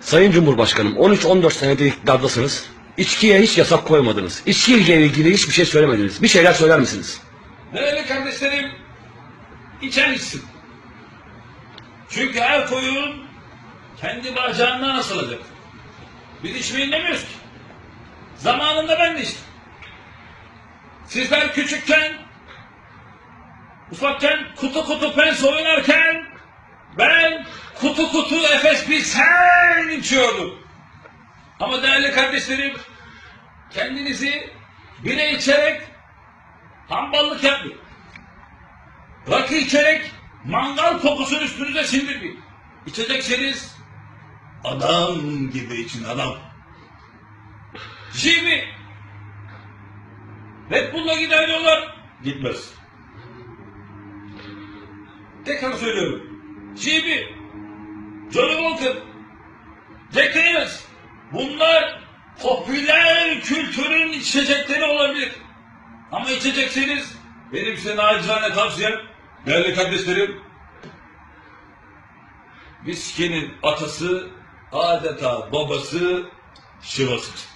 Sayın Cumhurbaşkanım 13-14 senedir iktidardasınız. İçkiye hiç yasak koymadınız. İçkiyle ilgili hiçbir şey söylemediniz. Bir şeyler söyler misiniz? Değerli kardeşlerim, içen içsin. Çünkü her koyun kendi bacağından asılacak. Biz içmeyin demiyoruz ki. Zamanında ben de içtim. Sizler küçükken, ufakken kutu kutu pens oynarken ben kutu Efes bir sen içiyordum. Ama değerli kardeşlerim, kendinizi bire içerek hamballık yapmayın. Rakı içerek mangal kokusunu üstünüze sindirmeyin. İçecekseniz adam gibi için adam. Jimmy Red Bull'la gider yollar gitmez. Tekrar söylüyorum. Jimmy Johnny Walker Jack Daniels bunlar popüler kültürün içecekleri olabilir. Ama içecekseniz benim size nacizane tavsiyem değerli kardeşlerim viskinin atası adeta babası şivasıdır.